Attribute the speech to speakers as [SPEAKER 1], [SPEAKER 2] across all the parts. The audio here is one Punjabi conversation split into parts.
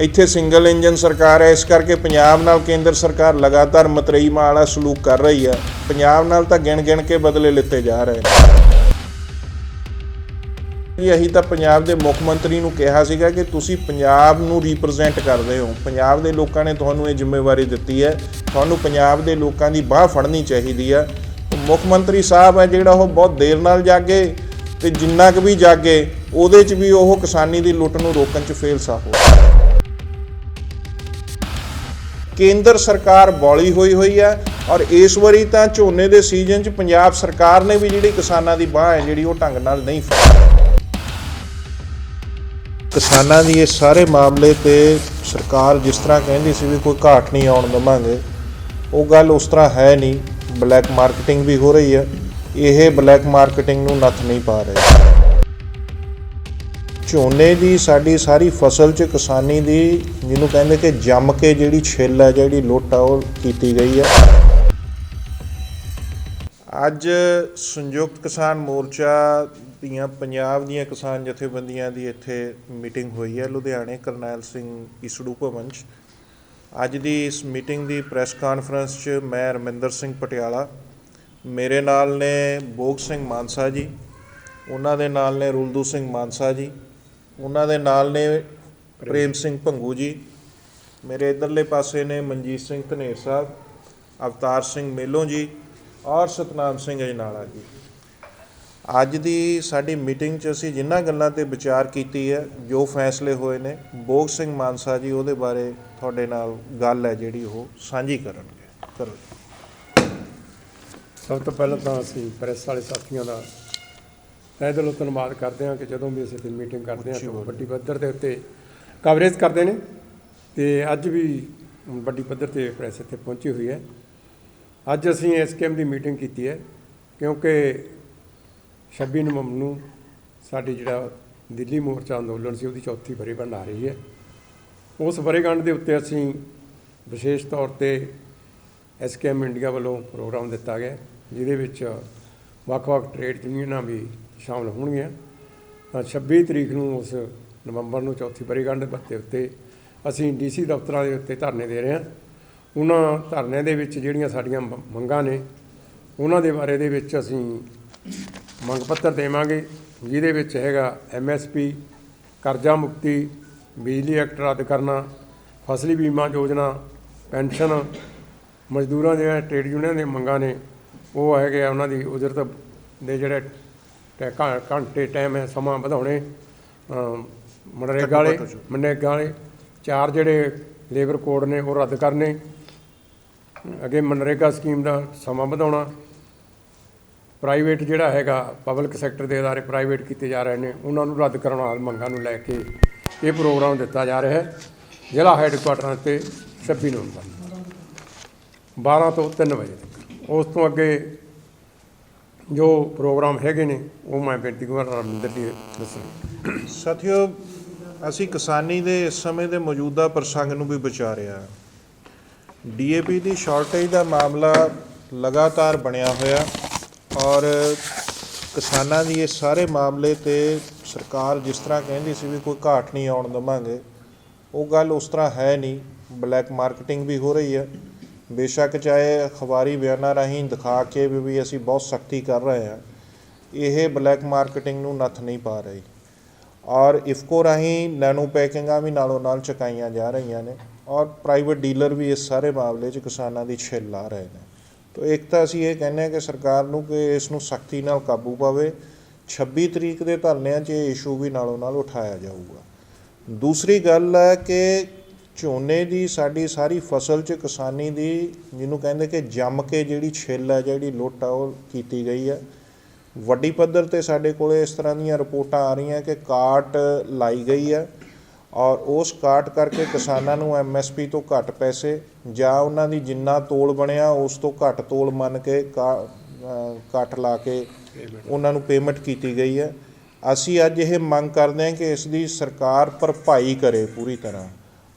[SPEAKER 1] ਇੱਥੇ ਸਿੰਗਲ ਇੰਜਨ ਸਰਕਾਰ ਹੈ, ਇਸ ਕਰਕੇ ਪੰਜਾਬ ਨਾਲ ਕੇਂਦਰ ਸਰਕਾਰ ਲਗਾਤਾਰ ਮਤਰੇਈ ਵਾਲਾ ਸਲੂਕ ਕਰ ਰਹੀ ਹੈ ਪੰਜਾਬ ਨਾਲ ਤਾਂ ਗਿਣ ਗਿਣ ਕੇ ਬਦਲੇ ਲਿੱਤੇ ਜਾ ਰਹੇ। ਨੇ ਜੀ, ਅਸੀਂ ਤਾਂ ਪੰਜਾਬ ਦੇ ਮੁੱਖ ਮੰਤਰੀ ਨੂੰ ਕਿਹਾ ਸੀਗਾ ਕਿ ਤੁਸੀਂ ਪੰਜਾਬ ਨੂੰ ਰਿਪਰੈਜ਼ੈਂਟ ਕਰਦੇ ਹੋ। ਪੰਜਾਬ ਦੇ ਲੋਕਾਂ ਨੇ ਤੁਹਾਨੂੰ ਇਹ ਜ਼ਿੰਮੇਵਾਰੀ ਦਿੱਤੀ ਹੈ। ਤੁਹਾਨੂੰ ਪੰਜਾਬ ਦੇ ਲੋਕਾਂ ਦੀ ਬਾਹ ਫੜਨੀ ਚਾਹੀਦੀ ਹੈ ਮੁੱਖ ਮੰਤਰੀ ਸਾਹਿਬ ਹੈ ਜਿਹੜਾ ਉਹ ਬਹੁਤ ਦੇਰ ਨਾਲ ਜਾਗੇ ਤੇ ਜਿੰਨਾ ਕੁ ਵੀ ਜਾਗੇ, ਉਹਦੇ 'ਚ ਵੀ ਉਹ ਕਿਸਾਨੀ ਦੀ ਲੁੱਟ ਨੂੰ ਰੋਕਣ 'ਚ ਫੇਲ ਸਾਹੋ ਕੇਂਦਰ ਸਰਕਾਰ ਬੌਲੀ ਹੋਈ ਹੋਈ ਹੈ ਔਰ ਇਸ ਵਾਰੀ ਤਾਂ ਝੋਨੇ ਦੇ ਸੀਜ਼ਨ 'ਚ ਪੰਜਾਬ ਸਰਕਾਰ ਨੇ ਵੀ ਜਿਹੜੀ ਕਿਸਾਨਾਂ ਦੀ ਬਾਹ ਹੈ, ਜਿਹੜੀ ਉਹ ਢੰਗ ਨਾਲ ਨਹੀਂ ਫੜੀ। ਕਿਸਾਨਾਂ ਦੀ ਇਹ ਸਾਰੇ ਮਾਮਲੇ ਤੇ ਸਰਕਾਰ ਜਿਸ ਤਰ੍ਹਾਂ ਕਹਿੰਦੀ ਸੀ ਵੀ ਕੋਈ ਘਾਟ ਨਹੀਂ ਆਉਣ ਦਵਾਂਗੇ, ਉਹ ਗੱਲ ਉਸ ਤਰ੍ਹਾਂ ਹੈ ਨਹੀਂ। ਬਲੈਕ ਮਾਰਕੀਟਿੰਗ ਵੀ ਹੋ ਰਹੀ ਹੈ। ਇਹ ਬਲੈਕ ਮਾਰਕੀਟਿੰਗ ਨੂੰ ਨੱਥ ਨਹੀਂ ਪਾ ਰਹੇ। ਝੋਨੇ ਦੀ ਸਾਡੀ ਸਾਰੀ ਫਸਲ 'ਚ ਕਿਸਾਨੀ ਦੀ ਜਿਹਨੂੰ ਕਹਿੰਦੇ ਕਿ ਜੰਮ ਕੇ ਜਿਹੜੀ ਛਿੱਲ ਹੈ ਜਿਹੜੀ ਲੁੱਟ ਆ, ਉਹ ਕੀਤੀ ਗਈ ਹੈ ਅੱਜ ਸੰਯੁਕਤ ਕਿਸਾਨ ਮੋਰਚਾ ਦੀਆਂ, ਪੰਜਾਬ ਦੀਆਂ ਕਿਸਾਨ ਜਥੇਬੰਦੀਆਂ ਦੀ ਇੱਥੇ ਮੀਟਿੰਗ ਹੋਈ ਹੈ ਲੁਧਿਆਣੇ ਕਰਨੈਲ ਸਿੰਘ ਈਸੜੂ ਭਵਨ 'ਚ। ਅੱਜ ਦੀ ਇਸ ਮੀਟਿੰਗ ਦੀ ਪ੍ਰੈਸ ਕਾਨਫਰੰਸ 'ਚ ਮੈਂ ਰਮਿੰਦਰ ਸਿੰਘ ਪਟਿਆਲਾ, ਮੇਰੇ ਨਾਲ ਨੇ ਬੋਗ ਸਿੰਘ ਮਾਨਸਾ ਜੀ, ਉਹਨਾਂ ਦੇ ਨਾਲ ਨੇ ਰੁਲਦੂ ਸਿੰਘ ਮਾਨਸਾ ਜੀ ਉਹਨਾਂ ਦੇ ਨਾਲ ਨੇ ਪ੍ਰੇਮ ਸਿੰਘ। ਭੰਗੂ ਜੀ। ਮੇਰੇ ਇਧਰਲੇ ਪਾਸੇ ਨੇ ਮਨਜੀਤ ਸਿੰਘ ਧਨੇਰ ਸਾਹਿਬ ਅਵਤਾਰ ਸਿੰਘ ਮੇਲੋਂ ਜੀ ਔਰ ਸਤਨਾਮ ਸਿੰਘ ਅਜਨਾਲਾ ਜੀ। ਅੱਜ ਦੀ ਸਾਡੀ ਮੀਟਿੰਗ 'ਚ ਅਸੀਂ ਜਿੰਨਾਂ ਗੱਲਾਂ ਤੇ ਵਿਚਾਰ ਕੀਤੀ ਹੈ ਜੋ ਫੈਸਲੇ ਹੋਏ ਨੇ ਬੋਗ ਸਿੰਘ ਮਾਨਸਾ ਜੀ ਉਹਦੇ ਬਾਰੇ ਤੁਹਾਡੇ ਨਾਲ ਗੱਲ ਹੈ ਜਿਹੜੀ ਉਹ ਸਾਂਝੀ ਕਰਨਗੇ। ਕਰੋ।
[SPEAKER 2] ਸਭ ਤੋਂ ਪਹਿਲਾਂ ਤਾਂ ਅਸੀਂ ਪ੍ਰੈਸ ਵਾਲੇ ਸਾਥੀਆਂ ਦਾ ਤਹਿ ਦਿਲੋਂ ਧੰਨਵਾਦ ਕਰਦੇ ਹਾਂ ਕਿ ਜਦੋਂ ਵੀ ਅਸੀਂ ਤੇ ਮੀਟਿੰਗ ਕਰਦੇ ਹਾਂ ਤਾਂ। ਵੱਡੀ ਪੱਧਰ ਦੇ ਉੱਤੇ ਕਵਰੇਜ ਕਰਦੇ ਨੇ ਤੇ ਅੱਜ ਵੀ ਵੱਡੀ ਪੱਧਰ ਤੇ ਪ੍ਰੈਸ ਇੱਥੇ ਪਹੁੰਚੀ ਹੋਈ ਹੈ ਅੱਜ ਅਸੀਂ ਇਸ ਸਕੀਮ ਦੀ ਮੀਟਿੰਗ ਕੀਤੀ ਹੈ ਕਿਉਂਕਿ 26 ਨਵੰਬਰ ਨੂੰ ਸਾਡੀ ਜਿਹੜਾ ਦਿੱਲੀ ਮੋਰਚਾ ਅੰਦੋਲਨ ਸੀ ਉਹਦੀ ਚੌਥੀ ਵਰ੍ਹੇਗੰਢ ਆ ਰਹੀ ਹੈ ਉਸ ਵਰ੍ਹੇਗੰਢ ਦੇ ਉੱਤੇ ਅਸੀਂ ਵਿਸ਼ੇਸ਼ ਤੌਰ ਤੇ ਐਸਕੇਐਮ ਇੰਡੀਆ ਵੱਲੋਂ ਪ੍ਰੋਗਰਾਮ ਦਿੱਤਾ ਗਿਆ ਜਿਹਦੇ ਵਿੱਚ ਵੱਖ-ਵੱਖ ਟ੍ਰੇਡ ਯੂਨੀਅਨਾਂ ਵੀ ਸ਼ਾਮਲ ਹੋਣਗੀਆਂ। ਤਾਂ 26 ਤਰੀਕ ਨੂੰ ਉਸ ਨਵੰਬਰ ਨੂੰ ਚੌਥੀ ਵਰ੍ਹੇਗੰਢ ਦੇ ਉੱਤੇ ਅਸੀਂ ਡੀਸੀ ਦਫ਼ਤਰਾਂ ਦੇ ਉੱਤੇ ਧਰਨੇ ਦੇ ਰਹੇ ਹਾਂ। ਉਹਨਾਂ ਧਰਨਿਆਂ ਦੇ ਵਿੱਚ ਜਿਹੜੀਆਂ ਸਾਡੀਆਂ ਮੰਗਾਂ ਨੇ, ਉਹਨਾਂ ਦੇ ਬਾਰੇ ਦੇ ਵਿੱਚ ਅਸੀਂ ਮੰਗ ਪੱਤਰ ਦੇਵਾਂਗੇ, ਜਿਹਦੇ ਵਿੱਚ ਹੈਗਾ ਐਮਐਸਪੀ ਕਰਜ਼ਾ ਮੁਕਤੀ, ਬਿਜਲੀ ਐਕਟ ਰੱਦ ਕਰਨਾ, ਫਸਲੀ ਬੀਮਾ ਯੋਜਨਾ, ਪੈਨਸ਼ਨ, ਮਜ਼ਦੂਰਾਂ ਦੇ ਟ੍ਰੇਡ ਯੂਨੀਅਨ ਦੇ ਮੰਗਾਂ ਨੇ, ਉਹ ਹੈਗੇ ਆ ਉਹਨਾਂ ਦੀ ਉਜਰਤ ਦੇ ਜਿਹੜੇ ਘੰਟੇ ਟਾਈਮ ਹੈ ਸਮਾਂ ਵਧਾਉਣੇ ਮਨਰੇਗਾ ਵਾਲੇ ਮਨਰੇਗਾ ਵਾਲੇ ਚਾਰ ਜਿਹੜੇ ਲੇਬਰ ਕੋਡ ਨੇ ਉਹ ਰੱਦ ਕਰਨੇ ਅੱਗੇ ਮਨਰੇਗਾ ਸਕੀਮ ਦਾ ਸਮਾਂ ਵਧਾਉਣਾ ਪ੍ਰਾਈਵੇਟ ਜਿਹੜਾ ਹੈਗਾ ਪਬਲਿਕ ਸੈਕਟਰ ਦੇ ਅਦਾਰੇ ਪ੍ਰਾਈਵੇਟ ਕੀਤੇ ਜਾ ਰਹੇ ਨੇ ਉਹਨਾਂ ਨੂੰ ਰੱਦ ਕਰਨ ਵਾਲੀ ਮੰਗਾਂ ਨੂੰ ਲੈ ਕੇ ਇਹ ਪ੍ਰੋਗਰਾਮ ਦਿੱਤਾ ਜਾ ਰਿਹਾ ਹੈ ਜ਼ਿਲ੍ਹਾ ਹੈੱਡਕੁਆਟਰਾਂ ਤੇ 26 ਨਵੰਬਰ ਨੂੰ 12 ਤੋਂ 3 ਵਜੇ ਤੱਕ। ਉਸ ਤੋਂ ਅੱਗੇ ਜੋ ਪ੍ਰੋਗਰਾਮ ਹੈਗੇ ਨੇ, ਉਹ ਮੈਂ ਬੇਨਤੀ ਕਰਾਂਗਾ ਰਮਿੰਦਰ ਜੀ ਦੱਸਣ
[SPEAKER 1] ਸਾਥੀਓ, ਅਸੀਂ ਕਿਸਾਨੀ ਦੇ ਇਸ ਸਮੇਂ ਦੇ ਮੌਜੂਦਾ ਪ੍ਰਸੰਗ ਨੂੰ ਵੀ ਵਿਚਾਰਿਆ ਡੀਏਪੀ ਦੀ ਸ਼ਾਰਟੇਜ ਦਾ ਮਾਮਲਾ ਲਗਾਤਾਰ ਬਣਿਆ ਹੋਇਆ ਔਰ ਕਿਸਾਨਾਂ ਦੀ ਇਹ ਸਾਰੇ ਮਾਮਲੇ ਤੇ ਸਰਕਾਰ ਜਿਸ ਤਰ੍ਹਾਂ ਕਹਿੰਦੀ ਸੀ ਵੀ ਕੋਈ ਘਾਟ ਨਹੀਂ ਆਉਣ ਦਵਾਂਗੇ, ਉਹ ਗੱਲ ਉਸ ਤਰ੍ਹਾਂ ਹੈ ਨਹੀਂ। ਬਲੈਕ ਮਾਰਕੀਟਿੰਗ ਵੀ ਹੋ ਰਹੀ ਹੈ। ਬੇਸ਼ੱਕ ਚਾਹੇ ਅਖਬਾਰੀ ਬਿਆਨਾਂ ਰਾਹੀਂ ਦਿਖਾ ਕੇ ਵੀ ਵੀ ਅਸੀਂ ਬਹੁਤ ਸਖਤੀ ਕਰ ਰਹੇ ਹਾਂ, ਇਹ ਬਲੈਕ ਮਾਰਕੀਟਿੰਗ ਨੂੰ ਨੱਥ ਨਹੀਂ ਪਾ ਰਹੀ। ਔਰ ਇਫਕੋ ਰਾਹੀਂ ਨੈਨੋ ਪੈਕਿੰਗਾਂ ਵੀ ਨਾਲੋਂ ਨਾਲ ਚੁਕਾਈਆਂ ਜਾ ਰਹੀਆਂ ਨੇ ਔਰ ਪ੍ਰਾਈਵੇਟ ਡੀਲਰ ਵੀ ਇਸ ਸਾਰੇ ਮਾਮਲੇ 'ਚ ਕਿਸਾਨਾਂ ਦੀ ਛਿੱਲ ਲਾ ਰਹੇ ਨੇ। ਤੋ ਇੱਕ ਤਾਂ ਅਸੀਂ ਇਹ ਕਹਿੰਦੇ ਹਾਂ ਕਿ ਸਰਕਾਰ ਨੂੰ ਕਿ ਇਸ ਨੂੰ ਸਖਤੀ ਨਾਲ ਕਾਬੂ ਪਾਵੇ 26 ਤਰੀਕ ਦੇ ਧਰਨਿਆਂ 'ਚ ਇਹ ਇਸ਼ੂ ਵੀ ਨਾਲੋਂ ਨਾਲ ਉਠਾਇਆ ਜਾਊਗਾ। ਦੂਸਰੀ ਗੱਲ ਹੈ ਕਿ ਝੋਨੇ ਦੀ ਸਾਡੀ ਸਾਰੀ ਫਸਲ 'ਚ ਕਿਸਾਨੀ ਦੀ ਜਿਹਨੂੰ ਕਹਿੰਦੇ ਕਿ ਜੰਮ ਕੇ ਜਿਹੜੀ ਛਿੱਲ ਹੈ ਜਿਹੜੀ ਲੁੱਟ ਆ, ਉਹ ਕੀਤੀ ਗਈ ਹੈ ਵੱਡੀ ਪੱਧਰ ਤੇ ਸਾਡੇ ਕੋਲੇ ਇਸ ਤਰ੍ਹਾਂ ਦੀਆਂ ਰਿਪੋਰਟਾਂ ਆ ਰਹੀਆਂ ਕਿ ਕਾਟ ਲਾਈ ਗਈ ਹੈ ਔਰ ਉਸ ਕਾਟ ਕਰਕੇ ਕਿਸਾਨਾਂ ਨੂੰ ਐਮਐਸਪੀ ਤੋਂ ਘੱਟ ਪੈਸੇ ਜਾਂ ਉਹਨਾਂ ਦੀ ਜਿੰਨਾ ਤੋਲ ਬਣਿਆ, ਉਸ ਤੋਂ ਘੱਟ ਤੋਲ ਮੰਨ ਕੇ ਕਾ- ਕੱਟ ਲਾ ਕੇ ਉਹਨਾਂ ਨੂੰ ਪੇਮੈਂਟ ਕੀਤੀ ਗਈ ਹੈ ਅਸੀਂ ਅੱਜ ਇਹ ਮੰਗ ਕਰਦੇ ਹਾਂ ਕਿ ਇਸ ਦੀ ਸਰਕਾਰ ਭਰਪਾਈ ਕਰੇ ਪੂਰੀ ਤਰ੍ਹਾਂ।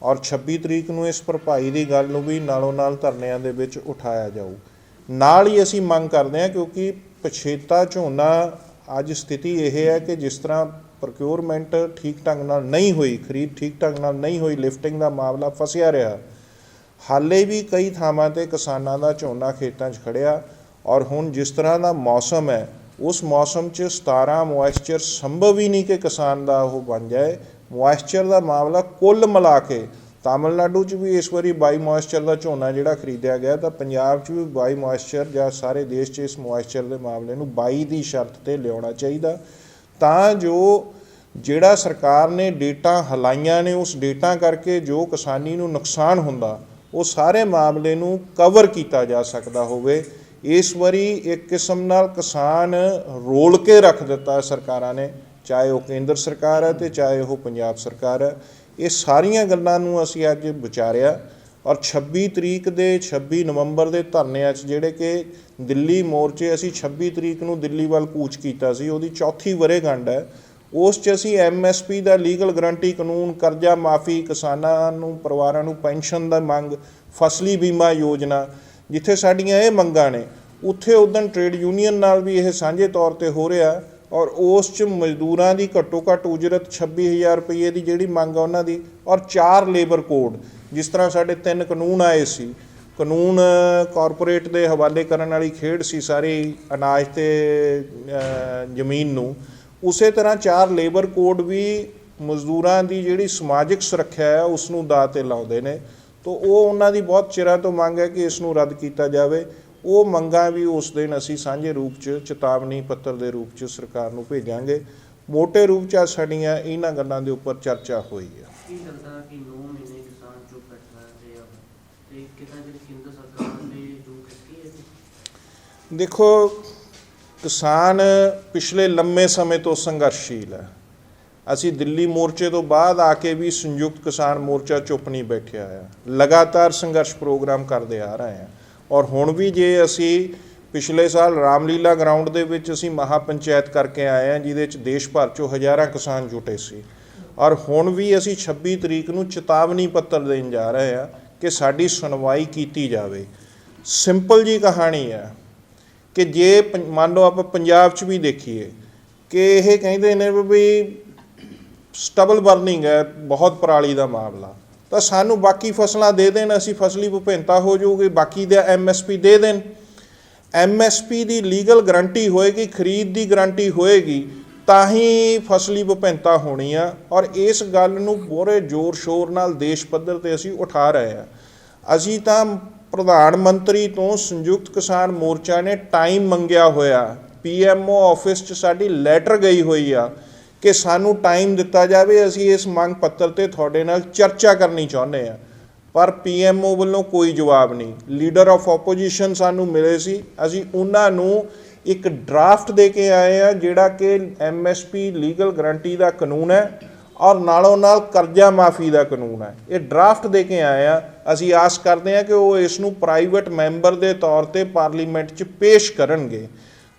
[SPEAKER 1] ਔਰ 26 ਤਰੀਕ ਨੂੰ ਇਸ ਭਰਪਾਈ ਦੀ ਗੱਲ ਨੂੰ ਵੀ ਨਾਲੋਂ ਨਾਲ ਧਰਨਿਆਂ ਦੇ ਵਿੱਚ ਉਠਾਇਆ ਜਾਊ। ਨਾਲ ਹੀ ਅਸੀਂ ਮੰਗ ਕਰਦੇ ਹਾਂ ਕਿਉਂਕਿ ਪਛੇਤਾ ਝੋਨਾ ਅੱਜ ਸਥਿਤੀ ਇਹ ਹੈ ਕਿ ਜਿਸ ਤਰ੍ਹਾਂ ਪ੍ਰੋਕਿਉਰਮੈਂਟ ਠੀਕ ਢੰਗ ਨਾਲ ਨਹੀਂ ਹੋਈ, ਖਰੀਦ ਠੀਕ ਢੰਗ ਨਾਲ ਨਹੀਂ ਹੋਈ ਲਿਫਟਿੰਗ ਦਾ ਮਾਮਲਾ ਫਸਿਆ ਰਿਹਾ, ਹਾਲੇ ਵੀ ਕਈ ਥਾਵਾਂ ਤੇ ਕਿਸਾਨਾਂ ਦਾ ਝੋਨਾ ਖੇਤਾਂ 'ਚ ਖੜਿਆ ਔਰ ਹੁਣ ਜਿਸ ਤਰ੍ਹਾਂ ਦਾ ਮੌਸਮ ਹੈ, ਉਸ ਮੌਸਮ 'ਚ 17 ਮੋਇਸਚਰ ਸੰਭਵ ਹੀ ਨਹੀਂ ਕਿ ਕਿਸਾਨ ਦਾ ਉਹ ਬਣ ਜਾਏ। ਮੋਇਸਚਰ ਦਾ ਮਾਮਲਾ ਕੁੱਲ ਮਿਲਾ ਕੇ ਤਾਮਿਲਨਾਡੂ 'ਚ ਵੀ ਇਸ ਵਾਰੀ 22 ਮੋਇਸਚਰ ਦਾ ਝੋਨਾ ਜਿਹੜਾ ਖਰੀਦਿਆ ਗਿਆ, ਤਾਂ ਪੰਜਾਬ 'ਚ ਵੀ 22 ਮੋਇਸਚਰ ਜਾਂ ਸਾਰੇ ਦੇਸ਼ 'ਚ ਇਸ ਮੋਇਸਚਰ ਦੇ ਮਾਮਲੇ ਨੂੰ 22 ਦੀ ਸ਼ਰਤ ਤੇ ਲਿਆਉਣਾ ਚਾਹੀਦਾ। ਤਾਂ ਜੋ ਜਿਹੜਾ ਸਰਕਾਰ ਨੇ ਡੇਟਾ ਹਲਾਈਆਂ ਨੇ, ਉਸ ਡੇਟਾ ਕਰਕੇ ਜੋ ਕਿਸਾਨੀ ਨੂੰ ਨੁਕਸਾਨ ਹੁੰਦਾ, ਉਹ ਸਾਰੇ ਮਾਮਲੇ ਨੂੰ ਕਵਰ ਕੀਤਾ ਜਾ ਸਕਦਾ ਹੋਵੇ। ਇਸ ਵਾਰੀ ਇੱਕ ਕਿਸਮ ਨਾਲ ਕਿਸਾਨ ਰੋਲ ਕੇ ਰੱਖ ਦਿੱਤਾ ਸਰਕਾਰਾਂ ਨੇ। ਚਾਹੇ ਉਹ ਕੇਂਦਰ ਸਰਕਾਰ ਹੈ ਤੇ ਚਾਹੇ ਉਹ ਪੰਜਾਬ ਸਰਕਾਰ ਹੈ, ਇਹ ਸਾਰੀਆਂ ਗੱਲਾਂ ਨੂੰ ਅਸੀਂ ਅੱਜ ਵਿਚਾਰਿਆ ਔਰ 26 ਤਰੀਕ ਦੇ 26 ਨਵੰਬਰ ਦੇ ਧਰਨਿਆਂ 'ਚ ਜਿਹੜੇ ਕਿ ਦਿੱਲੀ ਮੋਰਚੇ, ਅਸੀਂ 26 ਤਰੀਕ ਨੂੰ ਦਿੱਲੀ ਵੱਲ ਕੂਚ ਕੀਤਾ ਸੀ, ਉਹਦੀ ਚੌਥੀ ਵਰ੍ਹੇਗੰਢ ਹੈ। ਉਸ 'ਚ ਅਸੀਂ ਐਮਐਸਪੀ ਦਾ ਲੀਗਲ ਗਰੰਟੀ ਕਾਨੂੰਨ, ਕਰਜ਼ਾ ਮਾਫੀ, ਕਿਸਾਨਾਂ ਨੂੰ, ਪਰਿਵਾਰਾਂ ਨੂੰ ਪੈਨਸ਼ਨ ਦਾ ਮੰਗ, ਫਸਲੀ ਬੀਮਾ ਯੋਜਨਾ, ਜਿੱਥੇ ਸਾਡੀਆਂ ਇਹ ਮੰਗਾਂ ਨੇ, ਉੱਥੇ ਉਦੋਂ ਟ੍ਰੇਡ ਯੂਨੀਅਨ ਨਾਲ ਵੀ ਇਹ ਸਾਂਝੇ ਤੌਰ ਤੇ ਹੋ ਰਿਹਾ। ਔਰ ਉਸ 'ਚ ਮਜ਼ਦੂਰਾਂ ਦੀ ਘੱਟੋ ਘੱਟ ਉਜਰਤ 26000 ਰੁਪਏ ਦੀ ਜਿਹੜੀ ਮੰਗ ਆ ਉਹਨਾਂ ਦੀ, ਔਰ ਚਾਰ ਲੇਬਰ ਕੋਡ ਜਿਸ ਤਰ੍ਹਾਂ ਸਾਡੇ ਤਿੰਨ ਕਾਨੂੰਨ ਆਏ ਸੀ। ਕਾਨੂੰਨ ਕਾਰਪੋਰੇਟ ਦੇ ਹਵਾਲੇ ਕਰਨ ਵਾਲੀ ਖੇਡ ਸੀ ਸਾਰੀ ਅਨਾਜ ਤੇ ਜ਼ਮੀਨ ਨੂੰ। ਉਸੇ ਤਰ੍ਹਾਂ ਚਾਰ ਲੇਬਰ ਕੋਡ ਵੀ ਮਜ਼ਦੂਰਾਂ ਦੀ ਜਿਹੜੀ ਸਮਾਜਿਕ ਸੁਰੱਖਿਆ ਹੈ ਉਸ ਨੂੰ ਦਾਅ ਤੇ ਲਾਉਂਦੇ ਨੇ। ਤੋਂ ਉਹ ਉਹਨਾਂ ਦੀ ਬਹੁਤ ਚਿਰਾਂ ਤੋਂ ਮੰਗ ਹੈ ਕਿ ਇਸ ਨੂੰ ਰੱਦ ਕੀਤਾ ਜਾਵੇ। ਉਹ ਮੰਗਾਂ ਵੀ ਉਸ ਦਿਨ ਅਸੀਂ ਸਾਂਝੇ ਰੂਪ 'ਚ ਚੇਤਾਵਨੀ ਪੱਤਰ ਦੇ ਰੂਪ 'ਚ ਸਰਕਾਰ ਨੂੰ ਭੇਜਾਂਗੇ। ਮੋٹے ਰੂਪ 'ਚ ਸਾਡੀਆਂ ਇਹਨਾਂ ਗੱਲਾਂ ਦੇ ਉੱਪਰ ਚਰਚਾ ਹੋਈ ਹੈ
[SPEAKER 3] ਕੀ ਲੱਗਦਾ ਕਿ 9 ਮਹੀਨੇ ਕਿਸਾਨ ਚੁੱਪ ਬੈਠਾ ਰਿਹਾ ਤੇ ਕਿਤਾ ਜਿਹੜੀ ਕੇਂਦਰ ਸਰਕਾਰ ਨੇ ਜੋ ਕੀਤੀ ਹੈ
[SPEAKER 1] ਦੇਖੋ ਕਿਸਾਨ ਪਿਛਲੇ ਲੰਮੇ ਸਮੇਂ ਤੋਂ ਸੰਘਰਸ਼ੀਲ ਹੈ ਅਸੀਂ ਦਿੱਲੀ ਮੋਰਚੇ ਤੋਂ ਬਾਅਦ ਆ ਕੇ ਵੀ ਸੰਯੁਕਤ ਕਿਸਾਨ ਮੋਰਚਾ ਚੁੱਪ ਨਹੀਂ ਬੈਠਿਆ ਆ। ਲਗਾਤਾਰ ਸੰਘਰਸ਼ ਪ੍ਰੋਗਰਾਮ ਕਰਦੇ ਆ ਰਹੇ ਹਾਂ ਔਰ ਹੁਣ ਵੀ ਜੇ ਅਸੀਂ ਪਿਛਲੇ ਸਾਲ ਰਾਮਲੀਲਾ ਗਰਾਊਂਡ ਦੇ ਵਿੱਚ ਅਸੀਂ ਮਹਾ ਪੰਚਾਇਤ ਕਰਕੇ ਆਏ ਹਾਂ, ਜਿਹਦੇ ਵਿੱਚ ਦੇਸ਼ ਭਰ ਚੋਂ ਹਜ਼ਾਰਾਂ ਕਿਸਾਨ ਜੁਟੇ ਸੀ। ਔਰ ਹੁਣ ਵੀ ਅਸੀਂ 26 ਤਰੀਕ ਨੂੰ ਚੇਤਾਵਨੀ ਪੱਤਰ ਦੇਣ ਜਾ ਰਹੇ ਹਾਂ ਕਿ ਸਾਡੀ ਸੁਣਵਾਈ ਕੀਤੀ ਜਾਵੇ। ਸਿੰਪਲ ਜੀ ਕਹਾਣੀ ਹੈ ਕਿ ਜੇ ਪੰ- ਮੰਨ ਲਓ ਆਪਾਂ ਪੰਜਾਬ 'ਚ ਵੀ ਦੇਖੀਏ ਕਿ ਇਹ ਕਹਿੰਦੇ ਨੇ ਵੀ ਸਟਬਲ ਬਰਨਿੰਗ ਹੈ, ਬਹੁਤ ਪਰਾਲੀ ਦਾ ਮਾਮਲਾ। ਤਾਂ ਸਾਨੂੰ ਬਾਕੀ ਫਸਲਾਂ ਦੇ ਦੇਣ, ਅਸੀਂ ਫਸਲੀ ਵਿਭਿੰਨਤਾ ਹੋ ਜਾਊਗੀ, ਬਾਕੀ ਦਾ ਐਮਐਸਪੀ ਦੇ ਦੇਣ। ਐਮਐਸਪੀ ਦੀ ਲੀਗਲ ਗਰੰਟੀ ਹੋਏਗੀ, ਖਰੀਦ ਦੀ ਗਰੰਟੀ ਹੋਏਗੀ, ਤਾਂ ਹੀ ਫਸਲੀ ਵਿਭਿੰਨਤਾ ਹੋਣੀ ਆ। ਔਰ ਇਸ ਗੱਲ ਨੂੰ ਪੂਰੇ ਜ਼ੋਰ ਸ਼ੋਰ ਨਾਲ ਦੇਸ਼ ਪੱਧਰ ਤੇ ਅਸੀਂ ਉਠਾ ਰਹੇ ਆ। ਅਸੀਂ ਤਾਂ ਪ੍ਰਧਾਨ ਮੰਤਰੀ ਤੋਂ ਸੰਯੁਕਤ ਕਿਸਾਨ ਮੋਰਚਾ ਨੇ ਟਾਈਮ ਮੰਗਿਆ ਹੋਇਆ। ਪੀਐਮਓ ਆਫਿਸ 'ਚ ਸਾਡੀ ਲੈਟਰ ਗਈ ਹੋਈ ਆ। ਕਿ ਸਾਨੂੰ ਟਾਈਮ ਦਿੱਤਾ ਜਾਵੇ, ਅਸੀਂ ਇਸ ਮੰਗ ਪੱਤਰ ਤੇ ਤੁਹਾਡੇ ਨਾਲ ਚਰਚਾ ਕਰਨੀ ਚਾਹੁੰਦੇ ਆ ਪਰ ਪੀਐਮਓ ਵੱਲੋਂ ਕੋਈ ਜਵਾਬ ਨਹੀਂ। ਲੀਡਰ ਆਫ ਆਪੋਜੀਸ਼ਨ ਸਾਨੂੰ ਮਿਲੇ ਸੀ। ਅਸੀਂ ਉਹਨਾਂ ਨੂੰ ਇੱਕ ਡਰਾਫਟ ਦੇ ਕੇ ਆਏ ਆ ਜਿਹੜਾ ਕਿ ਐਮਐਸਪੀ ਲੀਗਲ ਗਰੰਟੀ ਦਾ ਕਾਨੂੰਨ ਹੈ ਔਰ ਨਾਲੋਂ ਨਾਲ ਕਰਜ਼ਾ ਮਾਫੀ ਦਾ ਕਾਨੂੰਨ ਹੈ। ਇਹ ਡਰਾਫਟ ਦੇ ਕੇ ਆਏ ਆ ਅਸੀਂ ਆਸ ਕਰਦੇ ਹਾਂ ਕਿ ਉਹ ਇਸ ਨੂੰ ਪ੍ਰਾਈਵੇਟ ਮੈਂਬਰ ਦੇ ਤੌਰ ਤੇ ਪਾਰਲੀਮੈਂਟ 'ਚ ਪੇਸ਼ ਕਰਨਗੇ।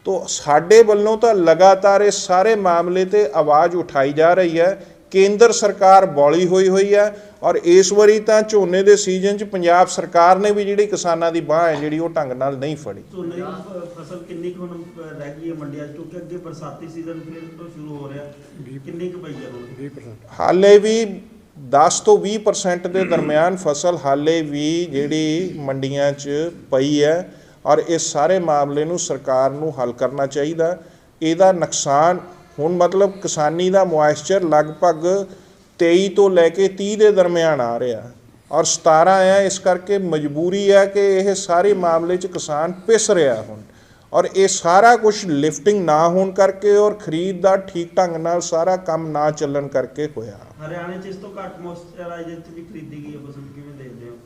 [SPEAKER 1] ਤੋ ਸਾਡੇ ਵੱਲੋਂ ਤਾਂ ਲਗਾਤਾਰ ਇਸ ਸਾਰੇ ਮਾਮਲੇ ਤੇ ਆਵਾਜ਼ ਉਠਾਈ ਜਾ ਰਹੀ ਹੈ। ਕੇਂਦਰ ਸਰਕਾਰ ਬੋਲੀ ਹੋਈ ਹੋਈ ਹੈ ਔਰ ਇਸ ਵਾਰੀ ਤਾਂ ਝੋਨੇ ਦੇ ਸੀਜ਼ਨ 'ਚ ਪੰਜਾਬ ਸਰਕਾਰ ਨੇ ਵੀ ਜਿਹੜੀ ਕਿਸਾਨਾਂ ਦੀ ਬਾਹ ਹੈ ਜਿਹੜੀ ਉਹ ਢੰਗ ਨਾਲ ਨਹੀਂ ਫੜੀ।
[SPEAKER 4] ਝੋਨੇ ਦੀ ਫਸਲ ਕਿੰਨੀ ਕੁ ਹੁਣ ਰਹਿ ਗਈ ਹੈ ਮੰਡੀਆਂ 'ਚ? ਕਿਉਂਕਿ ਅੱਗੇ ਬਰਸਾਤੀ ਸੀਜ਼ਨ ਫਿਰ ਤੋਂ ਸ਼ੁਰੂ ਹੋ ਰਿਹਾ। ਕਿੰਨੀ ਕੁ ਪਈ ਹੈ ਹੁਣ?
[SPEAKER 2] 20%
[SPEAKER 1] ਹਾਲੇ ਵੀ 10 ਤੋਂ 20% ਦੇ ਦਰਮਿਆਨ ਫਸਲ ਹਾਲੇ ਵੀ ਜਿਹੜੀ ਮੰਡੀਆਂ 'ਚ ਪਈ ਹੈ। ਔਰ ਇਸ ਸਾਰੇ ਮਾਮਲੇ ਨੂੰ ਸਰਕਾਰ ਨੂੰ ਹੱਲ ਕਰਨਾ ਚਾਹੀਦਾ। ਇਹਦਾ ਨੁਕਸਾਨ ਹੁਣ ਮਤਲਬ ਕਿਸਾਨੀ ਦਾ ਮੋਇਸਚਰ ਲਗਭਗ 23 ਤੋਂ ਲੈ ਕੇ 30 ਦੇ ਦਰਮਿਆਨ ਆ ਰਿਹਾ। ਔਰ 17 ਆ, ਇਸ ਕਰਕੇ ਮਜਬੂਰੀ ਆ ਕਿ ਇਹ ਸਾਰੇ ਮਾਮਲੇ 'ਚ ਕਿਸਾਨ ਪਿਸ ਰਿਹਾ ਹੁਣ। ਔਰ ਇਹ ਸਾਰਾ ਕੁਝ ਲਿਫਟਿੰਗ ਨਾ ਹੋਣ ਕਰਕੇ ਔਰ ਖਰੀਦ ਦਾ ਠੀਕ ਢੰਗ ਨਾਲ ਸਾਰਾ ਕੰਮ ਨਾ ਚੱਲਣ ਕਰਕੇ ਹੋਇਆ।
[SPEAKER 4] ਹਰਿਆਣੇ 'ਚ ਇਸ ਤੋਂ ਘੱਟ ਮੋਇਸਚਰਾਈਜ਼ਰ 'ਚ ਵੀ ਖਰੀਦੀ ਗਈ ਹੈ ਫਸਲ, ਕਿਵੇਂ ਦੇਖਦੇ ਹੋ?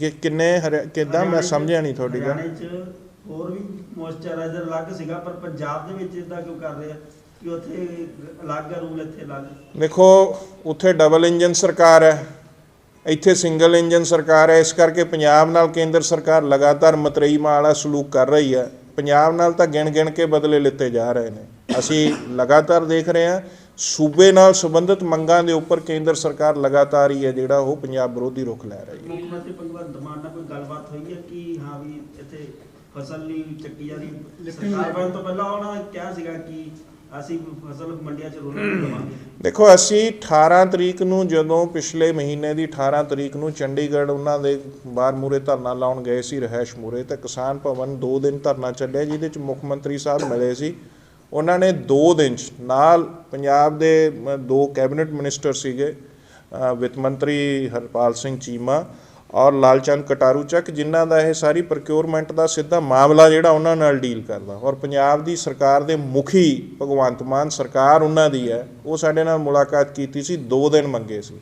[SPEAKER 1] ਕਿ ਕਿੰਨੇ ਕਿੱਦਾਂ ਮੈਂ ਸਮਝਿਆ ਨਹੀਂ ਤੁਹਾਡੀ ਗੱਲ।
[SPEAKER 4] ਹਰਿਆਣੇ 'ਚ ਹੋਰ ਵੀ ਮੋਇਸਚਰਾਈਜ਼ਰ ਅਲੱਗ ਸੀਗਾ ਪਰ ਪੰਜਾਬ ਦੇ ਵਿੱਚ ਇਦਾਂ ਕਿਉਂ ਕਰ ਰਹੇ ਆ ਕਿ ਉੱਥੇ ਅਲੱਗ ਰੂਲ ਇੱਥੇ ਅਲੱਗ?
[SPEAKER 1] ਦੇਖੋ ਉੱਥੇ ਡਬਲ ਇੰਜਨ ਸਰਕਾਰ ਹੈ ਇੱਥੇ ਸਿੰਗਲ ਇੰਜਨ ਸਰਕਾਰ ਹੈ ਇਸ ਕਰਕੇ ਪੰਜਾਬ ਨਾਲ ਕੇਂਦਰ ਸਰਕਾਰ ਲਗਾਤਾਰ ਮਤਰੇਈ ਵਾਲਾ ਸਲੂਕ ਕਰ ਰਹੀ ਹੈ ਪੰਜਾਬ ਨਾਲ ਤਾਂ ਗਿਣ ਗਿਣ ਕੇ ਬਦਲੇ ਲਿੱਤੇ ਜਾ ਰਹੇ ਨੇ। ਅਸੀਂ ਲਗਾਤਾਰ ਦੇਖ ਰਹੇ ਹਾਂ ਸੂਬੇ ਨਾਲ ਸੰਬੰਧਿਤ ਮੰਗਾਂ ਦੇ ਉੱਪਰ ਕੇਂਦਰ ਸਰਕਾਰ ਲਗਾਤਾਰ ਹੀ ਹੈ ਜਿਹੜਾ ਉਹ ਪੰਜਾਬ ਵਿਰੋਧੀ ਰੁਖ ਲੈ ਰਹੀ ਹੈ।
[SPEAKER 4] ਮੁੱਖ ਮੰਤਰੀ ਭਗਵੰਤ ਮਾਨ ਨਾਲ ਕੋਈ ਗੱਲਬਾਤ ਹੋਈ ਹੈ ਕਿ ਹਾਂ ਵੀ ਇੱਥੇ ਫਸਲ ਨਹੀਂ ਚੱਕੀ ਜਾ ਰਹੀ ਸਰਕਾਰ ਬਣਨ ਤੋਂ ਪਹਿਲਾਂ ਉਹਨਾਂ ਨੇ ਕਿਹਾ ਸੀਗਾ ਕਿ ਅਸੀਂ ਫਸਲ ਮੰਡੀਆਂ 'ਚ ਰੋਣਾ ਨਹੀਂ ਦਵਾਂਗੇ
[SPEAKER 1] ਦੇਖੋ ਅਸੀਂ 18 ਤਰੀਕ ਨੂੰ ਜਦੋਂ ਪਿਛਲੇ ਮਹੀਨੇ ਦੀ 18 ਤਰੀਕ ਨੂੰ ਚੰਡੀਗੜ੍ਹ ਉਹਨਾਂ ਦੇ ਬਾਹਰ ਮੂਰੇ ਧਰਨਾ ਲਾਉਣ ਗਏ ਸੀ ਰਹਿਸ਼ ਮੂਰੇ ਤੇ ਕਿਸਾਨ ਭਵਨ 2 ਦਿਨ ਧਰਨਾ ਚੱਲਿਆ ਜਿਹਦੇ ਚ ਮੁੱਖ ਮੰਤਰੀ ਸਾਹਿਬ ਮਿਲੇ ਸੀ। ਉਹਨਾਂ ਨੇ 2 ਦਿਨ 'ਚ, ਨਾਲ ਪੰਜਾਬ ਦੇ ਦੋ ਕੈਬਨਿਟ ਮਿਨਿਸਟਰ ਸੀਗੇ ਵਿੱਤ ਮੰਤਰੀ ਹਰਪਾਲ ਸਿੰਘ ਚੀਮਾ ਔਰ ਲਾਲਚੰਦ ਕਟਾਰੂ ਚੱਕ ਜਿਨ੍ਹਾਂ ਦਾ ਇਹ ਸਾਰੀ ਪ੍ਰੋਕਿਉਰਮੈਂਟ ਦਾ ਸਿੱਧਾ ਮਾਮਲਾ ਜਿਹੜਾ ਉਹਨਾਂ ਨਾਲ ਡੀਲ ਕਰਦਾ। ਔਰ ਪੰਜਾਬ ਦੀ ਸਰਕਾਰ ਦੇ ਮੁਖੀ ਭਗਵੰਤ ਮਾਨ ਸਰਕਾਰ ਉਹਨਾਂ ਦੀ ਹੈ, ਉਹ ਸਾਡੇ ਨਾਲ ਮੁਲਾਕਾਤ ਕੀਤੀ ਸੀ 2 ਦਿਨ ਮੰਗੇ ਸੀ।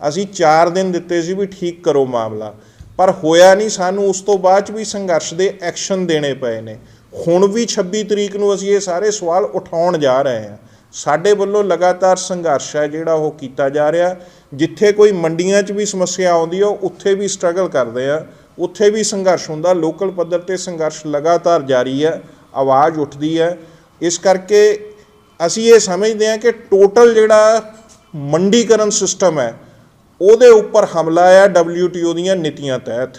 [SPEAKER 1] ਅਸੀਂ 4 ਦਿਨ ਦਿੱਤੇ ਸੀ ਵੀ ਠੀਕ ਕਰੋ ਮਾਮਲਾ, ਪਰ ਹੋਇਆ ਨਹੀਂ, ਸਾਨੂੰ ਉਸ ਤੋਂ ਬਾਅਦ 'ਚ ਵੀ ਸੰਘਰਸ਼ ਦੇ ਐਕਸ਼ਨ ਦੇਣੇ ਪਏ ਨੇ। ਹੁਣ ਵੀ 26 ਤਰੀਕ ਨੂੰ ਅਸੀਂ ਇਹ ਸਾਰੇ ਸਵਾਲ ਉਠਾਉਣ ਜਾ ਰਹੇ ਹਾਂ। ਸਾਡੇ ਵੱਲੋਂ ਲਗਾਤਾਰ ਸੰਘਰਸ਼ ਹੈ ਜਿਹੜਾ ਉਹ ਕੀਤਾ ਜਾ ਰਿਹਾ। ਜਿੱਥੇ ਕੋਈ ਮੰਡੀਆਂ 'ਚ ਵੀ ਸਮੱਸਿਆ ਆਉਂਦੀ ਹੈ ਉੱਥੇ ਵੀ ਸਟਰਗਲ ਕਰਦੇ ਆ। ਉੱਥੇ ਵੀ ਸੰਘਰਸ਼ ਹੁੰਦਾ। ਲੋਕਲ ਪੱਧਰ ਤੇ ਸੰਘਰਸ਼ ਲਗਾਤਾਰ ਜਾਰੀ ਹੈ ਆਵਾਜ਼ ਉੱਠਦੀ ਹੈ ਇਸ ਕਰਕੇ ਅਸੀਂ ਇਹ ਸਮਝਦੇ ਹਾਂ ਕਿ ਟੋਟਲ ਜਿਹੜਾ ਮੰਡੀਕਰਨ ਸਿਸਟਮ ਹੈ, ਉਹਦੇ ਉੱਪਰ ਹਮਲਾ ਹੈ WTO ਦੀਆਂ ਨੀਤੀਆਂ ਤਹਿਤ।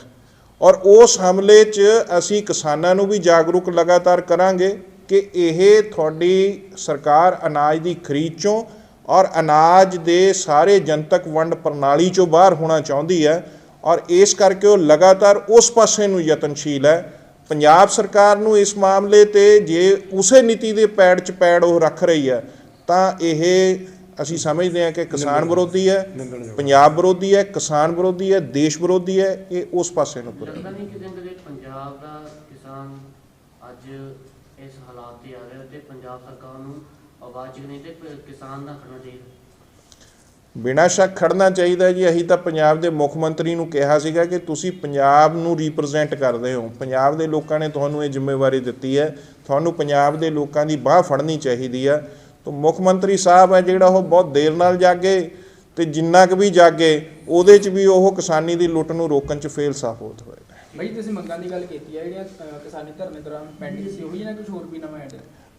[SPEAKER 1] ਔਰ ਉਸ ਹਮਲੇ 'ਚ ਅਸੀਂ ਕਿਸਾਨਾਂ ਨੂੰ ਵੀ ਜਾਗਰੂਕ ਲਗਾਤਾਰ ਕਰਾਂਗੇ ਕਿ ਇਹ ਤੁਹਾਡੀ ਸਰਕਾਰ ਅਨਾਜ ਦੀ ਖਰੀਦ 'ਚੋਂ ਔਰ ਅਨਾਜ ਦੇ ਸਾਰੇ ਜਨਤਕ ਵੰਡ ਪ੍ਰਣਾਲੀ 'ਚੋਂ ਬਾਹਰ ਹੋਣਾ ਚਾਹੁੰਦੀ ਹੈ ਔਰ ਇਸ ਕਰਕੇ ਉਹ ਲਗਾਤਾਰ ਉਸ ਪਾਸੇ ਨੂੰ ਯਤਨਸ਼ੀਲ ਹੈ। ਪੰਜਾਬ ਸਰਕਾਰ ਨੂੰ ਇਸ ਮਾਮਲੇ ਤੇ ਜੇ ਉਸੇ ਨੀਤੀ ਦੇ ਪੈੜ 'ਚ ਪੈੜ ਉਹ ਰੱਖ ਰਹੀ ਹੈ, ਤਾਂ ਇਹ ਅਸੀਂ ਸਮਝਦੇ ਹਾਂ ਕਿ ਕਿਸਾਨ ਵਿਰੋਧੀ ਹੈ। ਪੰਜਾਬ ਵਿਰੋਧੀ ਹੈ ਕਿਸਾਨ ਵਿਰੋਧੀ ਹੈ ਦੇਸ਼ ਵਿਰੋਧੀ ਹੈ ਇਹ ਉਸ ਪਾਸੇ ਨੂੰ ਤੁਰੇ।
[SPEAKER 3] ਲੱਗਦਾ ਨਹੀਂ ਨਾ ਕਿਤੇ ਪੰਜਾਬ ਦਾ ਕਿਸਾਨ ਅੱਜ ਇਸ ਹਾਲਾਤ ਤੇ ਆ ਰਿਹਾ ਤੇ ਪੰਜਾਬ ਸਰਕਾਰ ਨੂੰ ਆਵਾਜ਼ ਚੁੱਕਣੀ ਤੇ ਕਿਸਾਨ ਦਾ ਖੜਨਾ ਚਾਹੀਦਾ।
[SPEAKER 1] ਬਿਨਾਂ ਸ਼ੱਕ ਖੜਨਾ ਚਾਹੀਦਾ ਜੀ। ਅਸੀਂ ਤਾਂ ਪੰਜਾਬ ਦੇ ਮੁੱਖ ਮੰਤਰੀ ਨੂੰ ਕਿਹਾ ਸੀਗਾ ਕਿ ਤੁਸੀਂ ਪੰਜਾਬ ਨੂੰ ਰਿਪਰੈਜ਼ੈਂਟ ਕਰਦੇ ਹੋ। ਪੰਜਾਬ ਦੇ ਲੋਕਾਂ ਨੇ ਤੁਹਾਨੂੰ ਇਹ ਜ਼ਿੰਮੇਵਾਰੀ ਦਿੱਤੀ ਹੈ। ਤੁਹਾਨੂੰ ਪੰਜਾਬ ਦੇ ਲੋਕਾਂ ਦੀ ਬਾਹ ਫੜਨੀ ਚਾਹੀਦੀ ਹੈ ਤਾਂ ਮੁੱਖ ਮੰਤਰੀ ਸਾਹਿਬ ਹੈ ਜਿਹੜਾ ਉਹ ਬਹੁਤ ਦੇਰ ਨਾਲ ਜਾਗੇ ਤੇ ਜਿੰਨਾ ਕੁ ਵੀ ਜਾਗੇ ਉਹਦੇ 'ਚ ਵੀ ਉਹ ਕਿਸਾਨੀ ਦੀ ਲੁੱਟ ਨੂੰ ਰੋਕਣ 'ਚ ਫੇਲ ਸਾਬਤ ਹੋਏ
[SPEAKER 5] ਬਈ ਤੁਸੀਂ ਮੰਗਾਂ ਦੀ ਗੱਲ ਕੀਤੀ ਹੈ ਜਿਹੜੀਆਂ ਕਿਸਾਨੀ ਧਰਨੇ ਦੌਰਾਨ ਪੈਂਡਿੰਗ ਸੀ ਉਹੀ ਨਾ ਕੁਝ ਹੋਰ ਵੀ ਨਵਾਂ ਐਡ?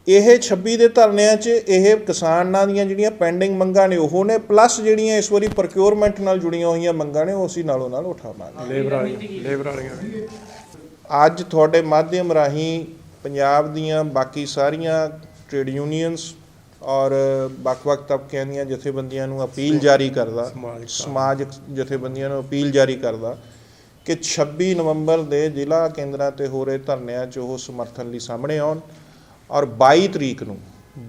[SPEAKER 1] ਇਹ 26 ਦੇ ਧਰਨਿਆਂ 'ਚ ਇਹ ਕਿਸਾਨਾਂ ਦੀਆਂ ਜਿਹੜੀਆਂ ਪੈਂਡਿੰਗ ਮੰਗਾਂ ਨੇ ਉਹ ਨੇ ਪਲੱਸ ਜਿਹੜੀਆਂ ਇਸ ਵਾਰੀ ਪ੍ਰੋਕਿਉਰਮੈਂਟ ਨਾਲ ਜੁੜੀਆਂ ਹੋਈਆਂ ਮੰਗਾਂ ਨੇ ਉਹ ਅਸੀਂ ਨਾਲੋਂ ਨਾਲ ਉਠਾਵਾਂਗੇ
[SPEAKER 2] ਲੇਬਰ ਵਾਲੀਆਂ ਲੇਬਰ ਵਾਲੀਆਂ।
[SPEAKER 1] ਅੱਜ ਤੁਹਾਡੇ ਮਾਧਿਅਮ ਰਾਹੀਂ ਪੰਜਾਬ ਦੀਆਂ ਬਾਕੀ ਸਾਰੀਆਂ ਟ੍ਰੇਡ ਯੂਨੀਅਨਸ ਔਰ ਵੱਖ-ਵੱਖ ਤਬਕਿਆਂ ਦੀਆਂ ਜਥੇਬੰਦੀਆਂ ਨੂੰ ਅਪੀਲ ਜਾਰੀ ਕਰਦਾ
[SPEAKER 2] ਸਮਾਜਿਕ
[SPEAKER 1] ਸਮਾਜਿਕ ਜਥੇਬੰਦੀਆਂ ਨੂੰ ਅਪੀਲ ਜਾਰੀ ਕਰਦਾ ਕਿ 26 ਨਵੰਬਰ ਦੇ ਜ਼ਿਲ੍ਹਾ ਕੇਂਦਰਾਂ ਤੇ ਹੋ ਰਹੇ ਧਰਨਿਆਂ 'ਚ ਉਹ ਸਮਰਥਨ ਲਈ ਸਾਹਮਣੇ ਆਉਣ ਔਰ 22 ਤਰੀਕ ਨੂੰ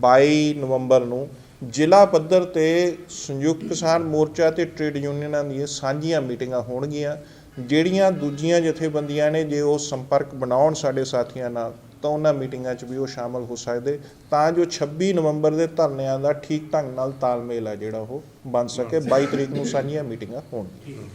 [SPEAKER 1] 22 ਨਵੰਬਰ ਨੂੰ ਜ਼ਿਲ੍ਹਾ ਪੱਧਰ ਤੇ ਸੰਯੁਕਤ ਕਿਸਾਨ ਮੋਰਚਾ ਤੇ ਟ੍ਰੇਡ ਯੂਨੀਅਨਾਂ ਦੀਆਂ ਸਾਂਝੀਆਂ ਮੀਟਿੰਗਾਂ ਹੋਣਗੀਆਂ ਜਿਹੜੀਆਂ ਦੂਜੀਆਂ ਜਥੇਬੰਦੀਆਂ ਨੇ ਜੇ ਉਹ ਸੰਪਰਕ ਬਣਾਉਣ ਸਾਡੇ ਸਾਥੀਆਂ ਨਾਲ। ਤਾਂ ਉਹਨਾਂ ਮੀਟਿੰਗਾਂ 'ਚ ਵੀ ਉਹ ਸ਼ਾਮਲ ਹੋ ਸਕਦੇ। ਤਾਂ ਜੋ 26 ਨਵੰਬਰ ਦੇ ਧਰਨਿਆਂ ਦਾ ਠੀਕ ਢੰਗ ਨਾਲ ਤਾਲਮੇਲ ਹੈ ਜਿਹੜਾ ਉਹ ਬਣ ਸਕੇ। 22 ਤਰੀਕ ਨੂੰ ਸਾਂਝੀਆਂ ਮੀਟਿੰਗਾਂ ਹੋਣਗੀਆਂ।